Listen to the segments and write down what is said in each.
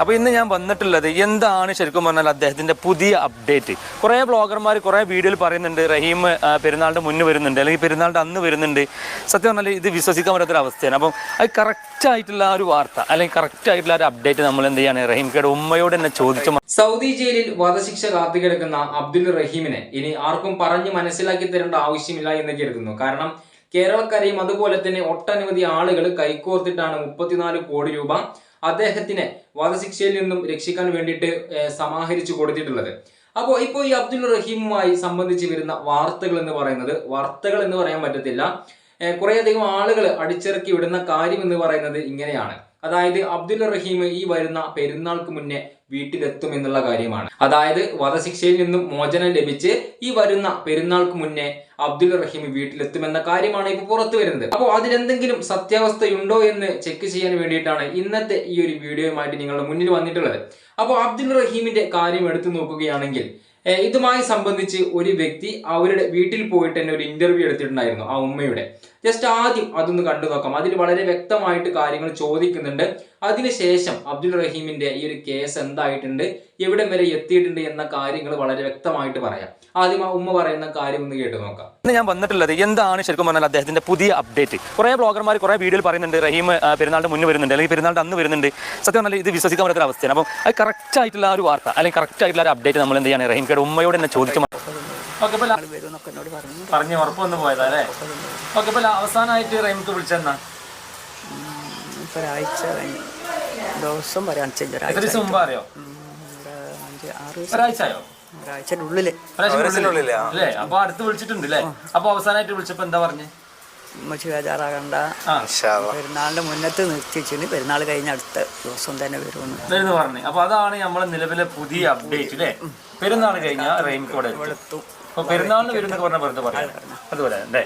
അപ്പൊ ഇന്ന് ഞാൻ വന്നിട്ടുള്ളത് എന്താണ് ശരിക്കും പറഞ്ഞാൽ അദ്ദേഹത്തിന്റെ പുതിയ അപ്ഡേറ്റ്? കുറെ ബ്ലോഗർമാർ കുറെ വീഡിയോയിൽ പറയുന്നുണ്ട് റഹീം പെരുന്നാളിന്റെ മുന്ന് വരുന്നുണ്ട് അല്ലെങ്കിൽ പെരുന്നാളിന്റെ അന്ന് വരുന്നുണ്ട്. സത്യം പറഞ്ഞാൽ ഇത് വിശ്വസിക്കാൻ പറ്റാത്തൊരു അവസ്ഥയാണ്. അപ്പം അത് കറക്റ്റ് ആയിട്ടുള്ള ഒരു വാർത്ത അല്ലെങ്കിൽ കറക്റ്റ് ആയിട്ടുള്ള ഒരു അപ്ഡേറ്റ് നമ്മൾ എന്ത് ചെയ്യാണ് റഹീംക്കയുടെ ഉമ്മയോട് തന്നെ ചോദിച്ചു സൗദി ജയിലിൽ വധശിക്ഷ കാത്തുകിടക്കുന്ന അബ്ദുൽ റഹീമിനെ ഇനി ആർക്കും പറഞ്ഞ് മനസ്സിലാക്കി തരേണ്ട ആവശ്യമില്ല എന്ന് കരുതുന്നു. കാരണം കേരളക്കരയും അതുപോലെ തന്നെ ഒട്ടനവധി ആളുകൾ കൈകോർത്തിട്ടാണ് മുപ്പത്തിനാല് കോടി രൂപ അദ്ദേഹത്തിനെ വധശിക്ഷയിൽ നിന്നും രക്ഷിക്കാൻ വേണ്ടിയിട്ട് സമാഹരിച്ചു കൊടുത്തിട്ടുള്ളത്. അപ്പോൾ ഇപ്പോൾ ഈ അബ്ദുൽ റഹീമുമായി സംബന്ധിച്ച് വരുന്ന വാർത്തകൾ എന്ന് പറയുന്നത് വാർത്തകൾ എന്ന് പറയാൻ പറ്റത്തില്ല. കുറെയധികം ആളുകൾ അടിച്ചിറക്കി വിടുന്ന കാര്യം എന്ന് പറയുന്നത് ഇങ്ങനെയാണ്. അതായത് അബ്ദുൽ റഹീം ഈ വരുന്ന പെരുന്നാൾക്ക് മുന്നേ വീട്ടിലെത്തും എന്നുള്ള കാര്യമാണ്. അതായത് വധശിക്ഷയിൽ നിന്നും മോചനം ലഭിച്ച് ഈ വരുന്ന പെരുന്നാൾക്ക് മുന്നേ അബ്ദുൽ റഹീം വീട്ടിലെത്തുമെന്ന കാര്യമാണ് ഇപ്പോൾ പുറത്തു വരുന്നത്. അപ്പോൾ അതിലെന്തെങ്കിലും സത്യാവസ്ഥയുണ്ടോ എന്ന് ചെക്ക് ചെയ്യാൻ വേണ്ടിയിട്ടാണ് ഇന്നത്തെ ഈ ഒരു വീഡിയോയുമായിട്ട് നിങ്ങളുടെ മുന്നിൽ വന്നിട്ടുള്ളത്. അപ്പോൾ അബ്ദുൽ റഹീമിന്റെ കാര്യം എടുത്തു നോക്കുകയാണെങ്കിൽ ഇതുമായി സംബന്ധിച്ച് ഒരു വ്യക്തി അവരുടെ വീട്ടിൽ പോയിട്ട് തന്നെ ഒരു ഇന്റർവ്യൂ എടുത്തിട്ടുണ്ടായിരുന്നു ആ ഉമ്മയുടെ. ജസ്റ്റ് ആദ്യം അതൊന്ന് കണ്ടു നോക്കാം. അതിൽ വളരെ വ്യക്തമായിട്ട് കാര്യങ്ങൾ ചോദിക്കുന്നുണ്ട്. അതിനുശേഷം അബ്ദുൽ റഹീമിന്റെ ഈ ഒരു കേസ് എന്തായിട്ടുണ്ട്? എവിടം വരെ എത്തിയിട്ടുണ്ട് എന്ന കാര്യങ്ങൾ വളരെ വ്യക്തമായിട്ട് പറയാം. ആദ്യം ആ ഉമ്മ പറയുന്ന കാര്യം ഒന്ന് കേട്ട് നോക്കാം. ഇന്ന് ഞാൻ വന്നിട്ടുള്ളത് എന്താണ് ശരിക്കും പറഞ്ഞാൽ അദ്ദേഹത്തിന്റെ പുതിയ അപ്ഡേറ്റ്? കുറെ ബ്ലോഗർമാർ കുറെ വീഡിയോയിൽ പറയുന്നുണ്ട് റഹീം പെരുന്നാളിന് മുന്നേ വരുന്നുണ്ട് അല്ലെങ്കിൽ പെരുന്നാളിന്റെ അന്ന് വരുന്നുണ്ട്. സത്യം പറഞ്ഞാൽ ഇത് വിശ്വസിക്കാൻ പറ്റുന്ന അവസ്ഥയാണ്. അപ്പം അത് കറക്റ്റ് ആയിട്ടുള്ള ആ ഒരു വാർത്ത അല്ലെങ്കിൽ കറക്റ്റ് ആയിട്ടുള്ള ഒരു അപ്ഡേറ്റ് നമ്മൾ എന്ത് ചെയ്യാണ് കേട്ട് ഉമ്മയോട് തന്നെ ചോദിച്ചു പറഞ്ഞു. പറഞ്ഞ് ഉറപ്പ് വന്ന് പോയതാ അല്ലേ? ഓക്കെ അവസാനമായിട്ട് റഹീംക്ക് വിളിച്ചെന്നാ ഒരാഴ്ച കഴിഞ്ഞു ദിവസം ഒരാഴ്ച ദിവസം മുമ്പ് അറിയോ അഞ്ച് ആറ് ദിവസം. ഒരാഴ്ച ആയോ ഒരാഴ്ചയുടെ ഒരാഴ്ച അല്ലേ? അപ്പൊ അടുത്ത് വിളിച്ചിട്ടുണ്ട് അല്ലേ? അപ്പൊ അവസാനമായിട്ട് വിളിച്ചപ്പോ എന്താ പറഞ്ഞേ? ഉമ്മച്ചി ബേജാറാകണ്ട പെരുന്നാളിന്റെ മുന്നത്ത് നിർത്തിച്ചിന് പെരുന്നാൾ കഴിഞ്ഞ അടുത്ത ദിവസം തന്നെ വരുമെന്ന്. പറഞ്ഞു. അപ്പൊ അതാണ് നമ്മളെ നിലവിലെ പുതിയ അപ്ഡേറ്റ് അല്ലേ പെരുന്നാൾ കഴിഞ്ഞ റെയിൻകോട് എത്തും. പെരുന്നാളിന് വരുന്നൊക്കെ പറഞ്ഞ വെറുതെ പറയാം. അതുപോലെ അല്ലേ?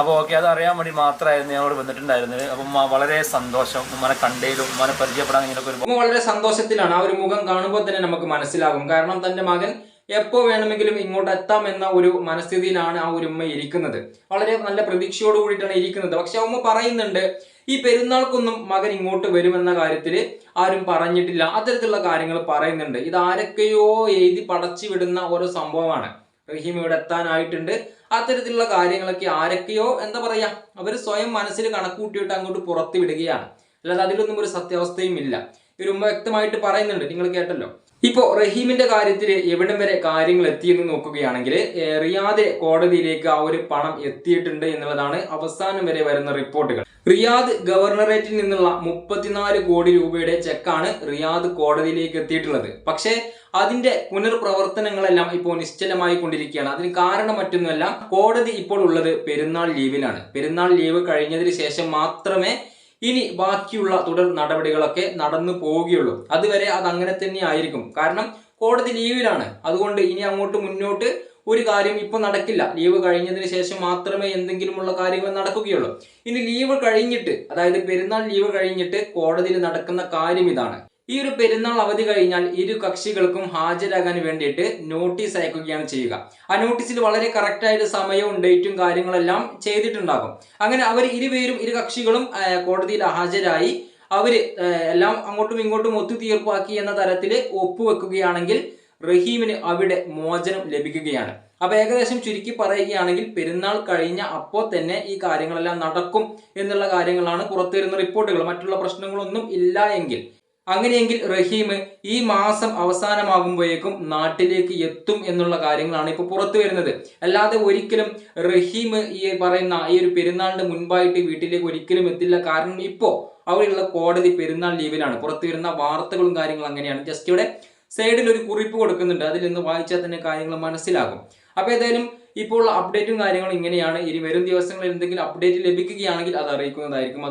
അപ്പൊ ഓക്കെ അത് അറിയാൻ വേണ്ടി മാത്രമായിരുന്നു ഞങ്ങളോട് വന്നിട്ടുണ്ടായിരുന്നത്. അപ്പൊ ഉമ്മ വളരെ സന്തോഷം. ഉമ്മനെ കണ്ടേലും ഉമ്മനെ പരിചയപ്പെടാൻ ഇങ്ങനെയൊക്കെ ഒരു ഉമ്മ വളരെ സന്തോഷത്തിലാണ് ആ ഒരു മുഖം കാണുമ്പോൾ തന്നെ നമുക്ക് മനസ്സിലാകും. കാരണം തന്റെ മകൻ എപ്പോ വേണമെങ്കിലും ഇങ്ങോട്ട് എത്താം എന്ന ഒരു മനസ്ഥിതിയിലാണ് ആ ഒരു ഉമ്മ ഇരിക്കുന്നത്. വളരെ നല്ല പ്രതീക്ഷയോട് കൂടിയിട്ടാണ് ഇരിക്കുന്നത്. പക്ഷെ ഉമ്മ പറയുന്നുണ്ട് ഈ പെരുന്നാൾക്കൊന്നും മകൻ ഇങ്ങോട്ട് വരുമെന്ന കാര്യത്തിൽ ആരും പറഞ്ഞിട്ടില്ല. അത്തരത്തിലുള്ള കാര്യങ്ങൾ പറയുന്നുണ്ട്. ഇത് ആരൊക്കെയോ എഴുതി പടച്ചു വിടുന്ന ഓരോ സംഭവമാണ്. റഹീം ഇവിടെ എത്താനായിട്ടുണ്ട്. അത്തരത്തിലുള്ള കാര്യങ്ങളൊക്കെ ആരൊക്കെയോ എന്താ പറയാ അവർ സ്വയം മനസ്സിൽ കണക്കൂട്ടിയിട്ട് അങ്ങോട്ട് പുറത്തു വിടുകയാണ്. അല്ലാതെ അതിലൊന്നും ഒരു സത്യാവസ്ഥയും ഇല്ല. ഒരു വ്യക്തമായിട്ട് പറയുന്നുണ്ട്. നിങ്ങൾ കേട്ടല്ലോ. ഇപ്പോ റഹീമിന്റെ കാര്യത്തിൽ എവിടം വരെ കാര്യങ്ങൾ എത്തിയെന്ന് നോക്കുകയാണെങ്കിൽ റിയാദ് കോടതിയിലേക്ക് ആ ഒരു പണം എത്തിയിട്ടുണ്ട് എന്നുള്ളതാണ് അവസാനം വരെ വരുന്ന റിപ്പോർട്ടുകൾ. റിയാദ് ഗവർണറേറ്റിൽ നിന്നുള്ള മുപ്പത്തിനാല് കോടി രൂപയുടെ ചെക്കാണ് റിയാദ് കോടതിയിലേക്ക് എത്തിയിട്ടുള്ളത്. പക്ഷേ അതിന്റെ പുനർപ്രവർത്തനങ്ങളെല്ലാം ഇപ്പോൾ നിശ്ചലമായി കൊണ്ടിരിക്കുകയാണ് അതിന് കാരണം മറ്റൊന്നുമല്ല കോടതി ഇപ്പോൾ ഉള്ളത് പെരുന്നാൾ ലീവിലാണ്. പെരുന്നാൾ ലീവ് കഴിഞ്ഞതിന് ശേഷം മാത്രമേ ഇനി ബാക്കിയുള്ള തുടർ നടപടികളൊക്കെ നടന്നു പോവുകയുള്ളൂ. അതുവരെ അത് അങ്ങനെ തന്നെ ആയിരിക്കും. കാരണം കോടതി ലീവിലാണ്. അതുകൊണ്ട് ഇനി അങ്ങോട്ട് മുന്നോട്ട് ഒരു കാര്യം ഇപ്പൊ നടക്കില്ല. ലീവ് കഴിഞ്ഞതിന് ശേഷം മാത്രമേ എന്തെങ്കിലുമുള്ള കാര്യങ്ങൾ നടക്കുകയുള്ളൂ. ഇനി ലീവ് കഴിഞ്ഞിട്ട് അതായത് പെരുന്നാൾ ലീവ് കഴിഞ്ഞിട്ട് കോടതിയിൽ നടക്കുന്ന കാര്യം ഇതാണ്. ഈ ഒരു പെരുന്നാൾ അവധി കഴിഞ്ഞാൽ ഇരു കക്ഷികൾക്കും ഹാജരാകാൻ വേണ്ടിയിട്ട് നോട്ടീസ് അയക്കുകയാണ് ചെയ്യുക. ആ നോട്ടീസിൽ വളരെ കറക്റ്റായിട്ട് സമയവും ഡേറ്റും കാര്യങ്ങളെല്ലാം ചെയ്തിട്ടുണ്ടാകും. അങ്ങനെ അവർ ഇരുപേരും ഇരു കക്ഷികളും കോടതിയിൽ ഹാജരായി അവർ എല്ലാം അങ്ങോട്ടും ഇങ്ങോട്ടും ഒത്തുതീർപ്പാക്കി എന്ന തരത്തിൽ ഒപ്പുവെക്കുകയാണെങ്കിൽ റഹീമിന് അവിടെ മോചനം ലഭിക്കുകയാണ്. അപ്പൊ ഏകദേശം ചുരുക്കി പറയുകയാണെങ്കിൽ പെരുന്നാൾ കഴിഞ്ഞ അപ്പോൾ തന്നെ ഈ കാര്യങ്ങളെല്ലാം നടക്കും എന്നുള്ള കാര്യങ്ങളാണ് പുറത്തുവരുന്ന റിപ്പോർട്ടുകൾ മറ്റുള്ള പ്രശ്നങ്ങളൊന്നും ഇല്ല എങ്കിൽ അങ്ങനെയെങ്കിൽ റഹീം ഈ മാസം അവസാനമാകുമ്പോഴേക്കും നാട്ടിലേക്ക് എത്തും എന്നുള്ള കാര്യങ്ങളാണ് ഇപ്പോൾ പുറത്തു വരുന്നത്. അല്ലാതെ ഒരിക്കലും റഹീം ഈ പറയുന്ന ഈ ഒരു പെരുന്നാളിന് മുൻപായിട്ട് വീട്ടിലേക്ക് ഒരിക്കലും എത്തില്ല. കാരണം ഇപ്പോൾ അവിടെയുള്ള കോടതി പെരുന്നാൾ ലീവിലാണ്. പുറത്തു വരുന്ന വാർത്തകളും കാര്യങ്ങളും അങ്ങനെയാണ്. ജസ്റ്റ് ഇവിടെ സൈഡിൽ ഒരു കുറിപ്പ് കൊടുക്കുന്നുണ്ട്. അതിൽ നിന്ന് വായിച്ചാൽ തന്നെ കാര്യങ്ങൾ മനസ്സിലാകും. അപ്പോൾ ഏതായാലും ഇപ്പോൾ അപ്ഡേറ്റും കാര്യങ്ങളും ഇങ്ങനെയാണ്. ഇനി വരും ദിവസങ്ങളിൽ എന്തെങ്കിലും അപ്ഡേറ്റ് ലഭിക്കുകയാണെങ്കിൽ അത് അറിയിക്കുന്നതായിരിക്കും.